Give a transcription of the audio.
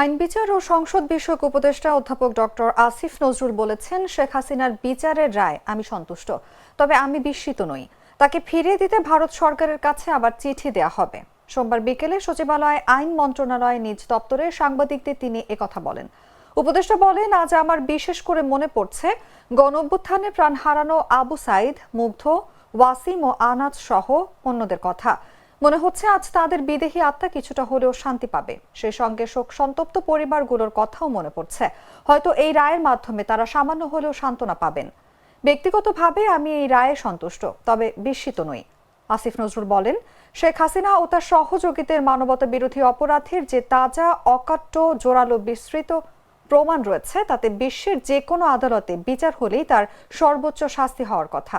আইন, বিচার ও সংসদ বিষয়ক উপদেষ্টা অধ্যাপক ডক্টর আসিফ নজরুল বলেছেন, শেখ হাসিনার বিচারের রায় আমি সন্তুষ্ট, তবে আমি বিস্মিত নই। তাকে ফিরিয়ে দিতে ভারত সরকারের কাছে আবার চিঠি দেয়া হবে। সোমবার বিকেলে সচিবালয় আইন মন্ত্রণালয় নিজ দপ্তরে সাংবাদিকদের তিনি একথা বলেন। উপদেষ্টা বলেন, আজ আমার বিশেষ করে মনে পড়ছে গণ অভ্যুত্থানে প্রাণ হারানো আবু সাইদ, মুগ্ধ, ওয়াসিম ও আনাজ সহ অন্যদের কথা। মনে হচ্ছে আজ তাদের বিদেহী আত্মা কিছুটা হলেও শান্তি পাবে। সেই সঙ্গে শোক সন্তপ্ত পরিবারগুলোর কথাও মনে পড়ছে। হয়তো এই রায়ের মাধ্যমে তারা সামান্য হলেও সান্ত্বনা পাবেন। ব্যক্তিগতভাবে আমি এই রায়ে সন্তুষ্ট, তবে বিস্মিত নই। আসিফ নজরুল বলেন, শেখ হাসিনা ও তার সহযোগীদের মানবতা বিরোধী অপরাধের যে তাজা, অকাট্য, জোরালো বিস্তৃত প্রমাণ রয়েছে, তাতে বিশ্বের যে কোনো আদালতে বিচার হলেই তার সর্বোচ্চ শাস্তি হওয়ার কথা।